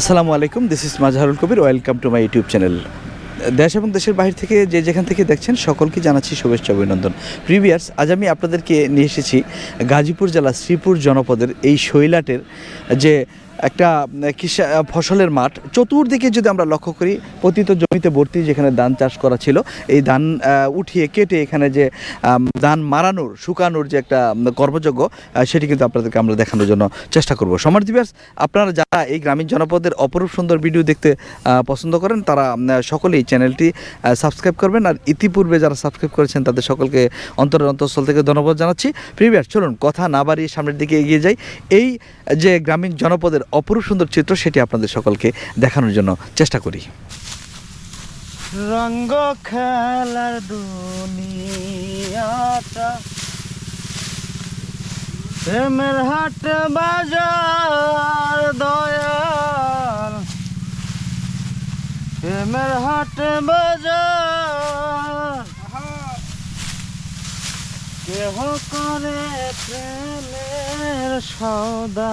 আসসালামু আলাইকুম this is Mazharul Kabir welcome to my YouTube channel দেশ এবং দেশের বাহির থেকে যে যেখান থেকে দেখছেন, সকলকে জানাচ্ছি শুভেচ্ছা, অভিনন্দন। প্রিভিয়ার্স আজ আমি আপনাদেরকে নিয়ে এসেছি গাজীপুর জেলা শ্রীপুর জনপদের এই শৈলাটের যে একটা কৃষা ফসলের মাঠ। চতুর্দিকে যদি আমরা লক্ষ্য করি, পতিত জমিতে ভর্তি যেখানে ধান চাষ করা ছিল, এই ধান উঠিয়ে কেটে এখানে যে ধান মারানোর, শুকানোর যে একটা কর্মযজ্ঞ সেটি কিন্তু আপনাদেরকে আমরা দেখানোর জন্য চেষ্টা করব। সমাজ দিবস আপনারা যারা এই গ্রামীণ জনপদের অপরূপ সুন্দর ভিডিও দেখতে পছন্দ করেন, তারা সকলেই চ্যানেলটি সাবস্ক্রাইব করবেন। আর ইতিপূর্বে যারা সাবস্ক্রাইব করেছেন, তাদের সকলকে অন্তরের অন্তঃস্থল থেকে ধন্যবাদ জানাচ্ছি। প্রিভিয়ার চলুন, কথা না বাড়িয়ে সামনের দিকে এগিয়ে যাই। এই যে গ্রামীণ জনপদের অপরূপ সুন্দর চিত্র সেটি আপনাদের সকলকে দেখানোর জন্য চেষ্টা করি। রঙ্গ খেলার দুনিয়াটা, প্রেমের হাট বাজার দয়াল। প্রেমের হাট বাজার, কেহ করে প্রেমের সৌদা।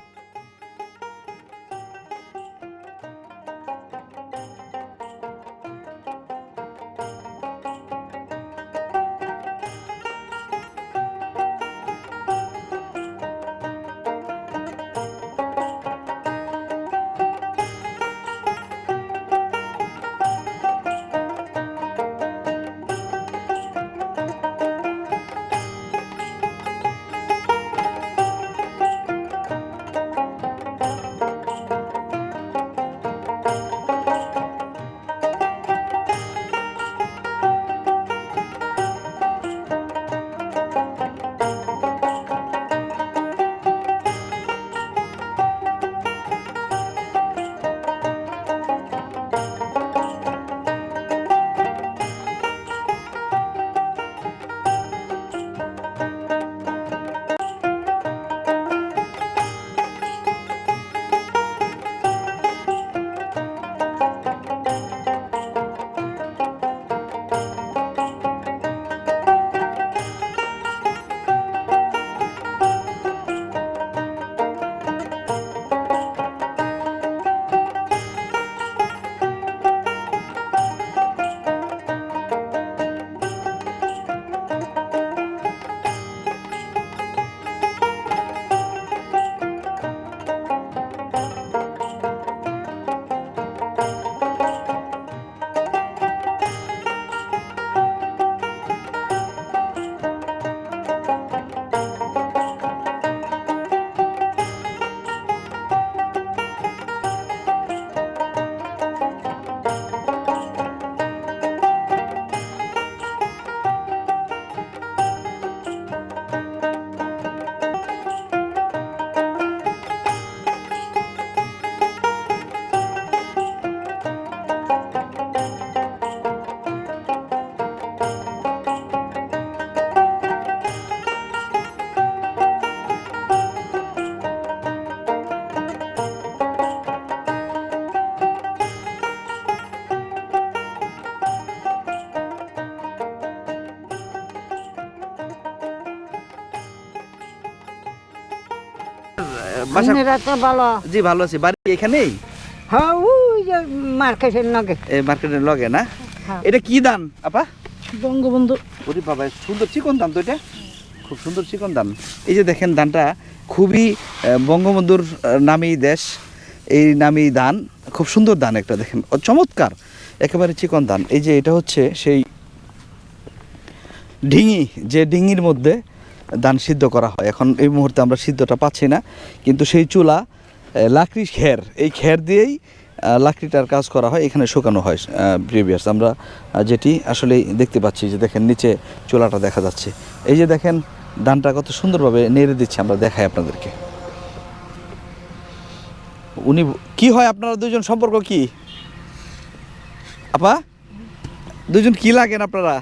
বাসা তো ভালো। জি ভালো আছি। বাড়ি এখানেই? হ্যাঁ ওই যে মার্কেটের নগে এই মার্কেটের লগে না? হ্যাঁ। এটা কি দান আপা? বঙ্গবন্ধু। ওরে বাবা সুন্দর চিকন দান তো এটা। খুব সুন্দর চিকন দান। এই যে দেখেন দানটা খুবই বঙ্গবন্ধুর আহ, নামী দেশ। এই নামী দান খুব সুন্দর দান একটা দেখেন। ও চমৎকার। একেবারে চিকন দান। এই যে এটা হচ্ছে সেই ডিঙি যে ডিঙির মধ্যে ধান সিদ্ধ করা হয়। এখন এই মুহূর্তে আমরা সিদ্ধটা পাচ্ছি না, কিন্তু সেই চুলা লাকড়ি খের এই খের দিয়েই লাকড়িটার কাজ করা হয়, এখানে শুকানো হয় প্রিভিয়াস আমরা যেটি আসলে দেখতে পাচ্ছি যে দেখেন নিচে চুলাটা দেখা যাচ্ছে। এই যে দেখেন ধানটা কত সুন্দরভাবে নেড়ে দিচ্ছে, আমরা দেখাই আপনাদেরকে। উনি, কি হয় আপনারা দুজন সম্পর্ক কি? আপা দুজন কি লাগেন আপনারা?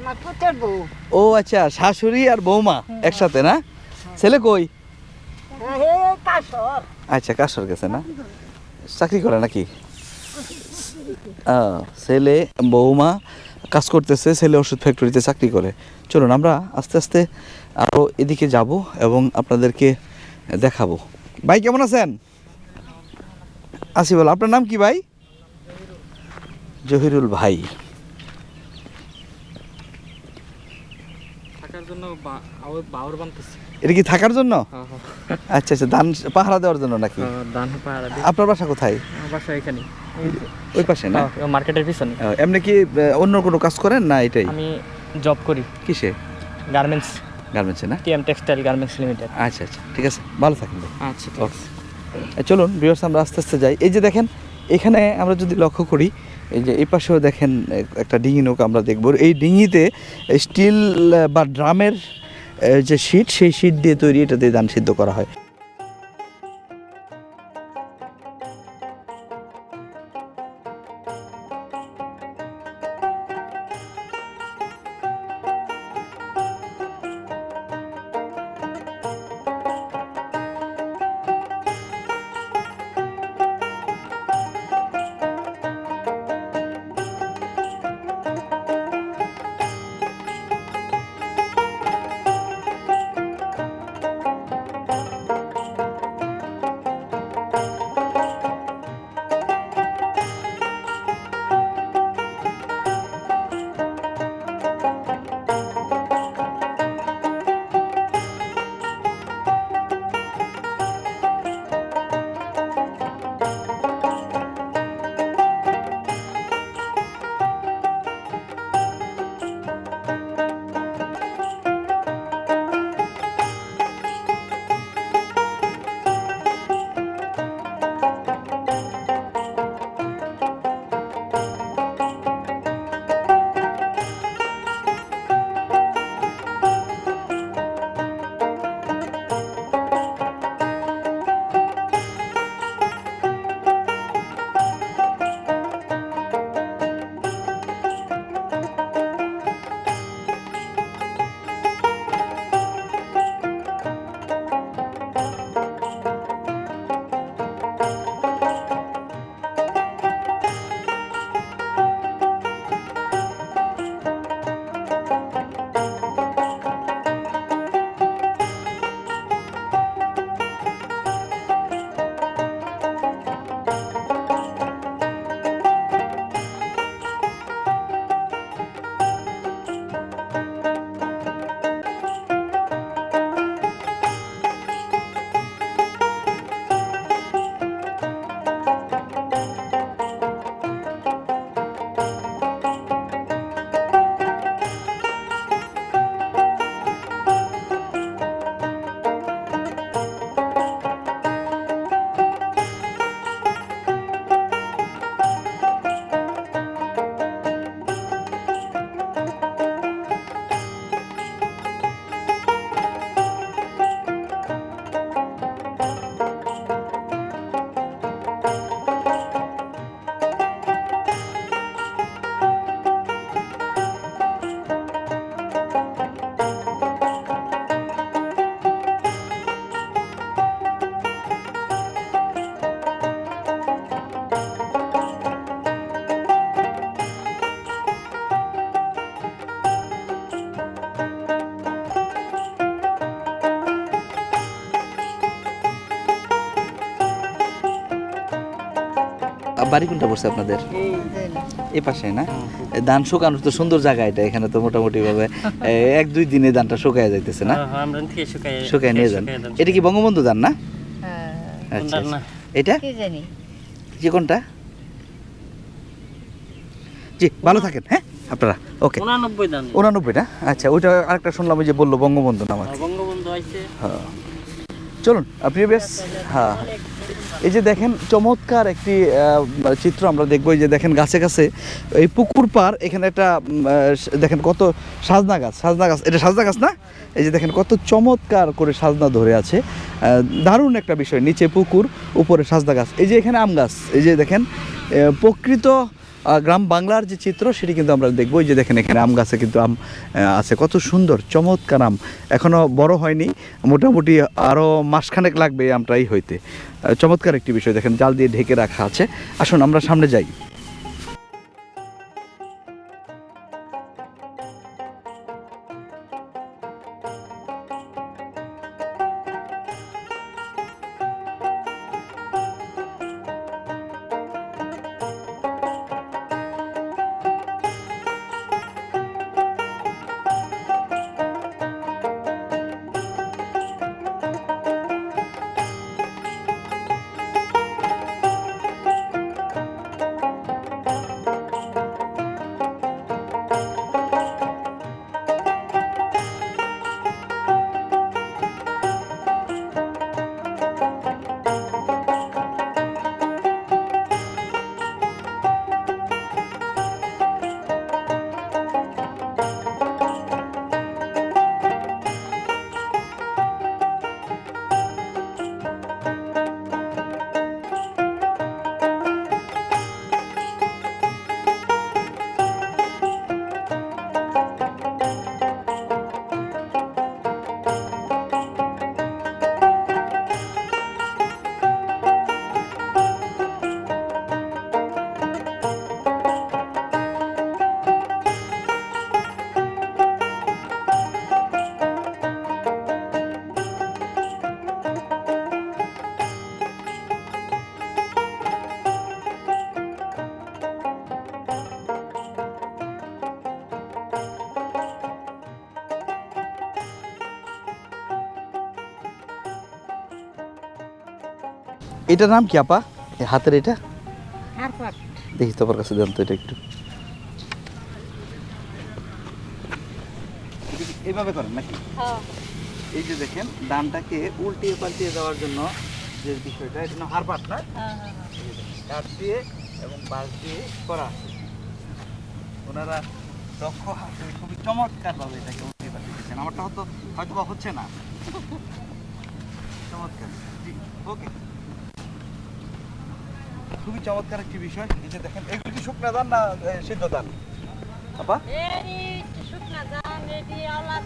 আমার পুতের বউ। ও আচ্ছা শাশুড়ি আর বৌমা একসাথে না? ছেলে কই? হে কাসর আচ্ছা কাশর গেছে না? চাকরি করে নাকি? ছেলে বৌমা কাজ করতেছে ছেলে ওষুধ ফ্যাক্টরিতে চাকরি করে। চলুন আমরা আস্তে আস্তে আরও এদিকে যাব এবং আপনাদেরকে দেখাবো। ভাই কেমন আছেন? আসি বল আপনার নাম কি ভাই? জহিরুল ভাই। থাকার জন্য বাউর বানতেছি। এটা কি থাকার জন্য? আচ্ছা আচ্ছা ধান পাহারা দেওয়ার জন্য নাকি? দান পাহাড়া দিই আপনার বাসা কোথায়? বাসা এখানে ওই পাশে না? মার্কেটের পিছনে। এমনি কি অন্য কোনো কাজ করেন না এটাই? আমি জব করি। কিসে? গার্মেন্টস গার্মেন্টসে না? টিএম টেক্সটাইল গার্মেন্টস লিমিটেড আচ্ছা আচ্ছা ঠিক আছে ভালো থাকেন ভাই। আচ্ছা ওকে চলুন বিয়ার্স আমরা আস্তে আস্তে যাই। এই যে দেখেন এখানে আমরা যদি লক্ষ্য করি এই যে এই পাশেও দেখেন, একটা ডিঙি নৌকা আমরা দেখব। এই ডিঙিতে স্টিল বা ড্রামের যে শীট, সেই শীট দিয়ে তৈরি এটা দিয়ে ধান সিদ্ধ করা হয়। বাড়ি কোনটা পড়ছে আপনাদের? এই পাশে না? ধান শুকানো তো সুন্দর জায়গা এটা এখানে তো মোটামুটি ভাবে এক দুই দিনে ধানটা শুকায় যাইতেছে না? শুকাই শুকায় নিয়ে যান। এটা কি বঙ্গবন্ধু ধান না? হ্যাঁ, আচ্ছা। আচ্ছা। এটা? যে কোনটা? জি ভালো থাকেন হ্যাঁ? আপনারা ওকে। উনানব্বই না? আচ্ছা ওইটা আরেকটা শুনলাম ওই যে বলল বঙ্গবন্ধু নাম আর কি। বঙ্গবন্ধু হ্যাঁ। চলুন আপনি বেশ হ্যাঁ। এই যে দেখেন চমৎকার একটি চিত্র আমরা দেখব, এই যে দেখেন গাছে গাছে এই পুকুর পার এখানে একটা দেখেন কত সাজনা গাছ সাজনা গাছ, এটা সাজনা গাছ না? এই যে দেখেন কত চমৎকার করে সাজনা ধরে আছে দারুণ একটা বিষয়, নিচে পুকুর, উপরে সাজনা গাছ, এই যে এখানে আম গাছ, এই যে দেখেন প্রকৃত গ্রাম বাংলার যে চিত্র, সেটি কিন্তু আমরা দেখব। যে দেখেন এখানে আম গাছে কিন্তু আম আছে। কত সুন্দর, চমৎকার আম। এখনও বড় হয়নি, মোটামুটি আরও মাসখানেক লাগবে আমটাই হইতে। চমৎকার একটি বিষয় দেখেন, জাল দিয়ে ঢেকে রাখা আছে। আসুন, আমরা সামনে যাই। এটার নাম কি আপা? এই হাতের এটা? দেখি তোমার কাছে জানতো এটা একটু। এইভাবে করেন নাকি? এই যে দেখেন ধানটাকে উল্টিয়ে পাল্টিয়ে দেওয়ার জন্য যে বিষয়টা এটা নাম হারপাট না? এই কাঠ দিয়ে এবং বাঁশ দিয়ে করা আছে। ওনারা দক্ষ হাতে খুবই চমৎকার ভাবে এটাকে উল্টিয়ে পাল্টিয়ে দিচ্ছেন আমারটা হয়তো হয়তো হচ্ছে না। চমৎকার। জি ওকে। খুবই চমৎকার একটি বিষয়। এই যে দেখেন এগুলো কি শুকনা ধান না সিদ্ধ ধান? আপা? শুকনা ধান এটি আওলা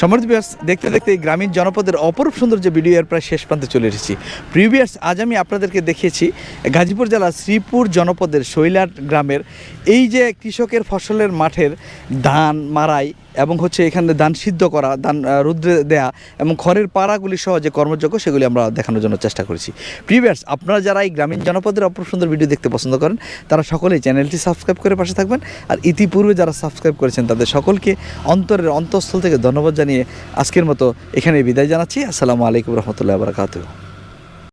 সমর্থ বিয়ার্স দেখতে দেখতে এই গ্রামীণ জনপদের অপরূপ সুন্দর যে ভিডিও এর প্রায় শেষ প্রান্তে চলে এসেছি। প্রিভিয়াস আজ আমি আপনাদেরকে দেখিয়েছি গাজীপুর জেলার শ্রীপুর জনপদের শৈলাট গ্রামের এই যে কৃষকের ফসলের মাঠের ধান মারাই এবং হচ্ছে এখানে ধান সিদ্ধ করা আহ, রুদ্রে দেয়া এবং খড়ের পাড়াগুলি সহ যে কর্মযোগ্য সেগুলি আমরা দেখানোর জন্য চেষ্টা করেছি। প্রিভিয়ার্স আপনারা যারা এই গ্রামীণ জনপদের অপর সুন্দর ভিডিও দেখতে পছন্দ করেন তারা সকলেই চ্যানেলটি সাবস্ক্রাইব করে পাশে থাকবেন। আর ইতিপূর্বে যারা সাবস্ক্রাইব করেছেন তাদের সকলকে অন্তরের অন্তঃস্থল থেকে ধন্যবাদ জানিয়ে আজকের মতো এখানে বিদায় জানাচ্ছি। আসসালামু আলাইকুম রহমতুল্লাহ বারকাতুহ।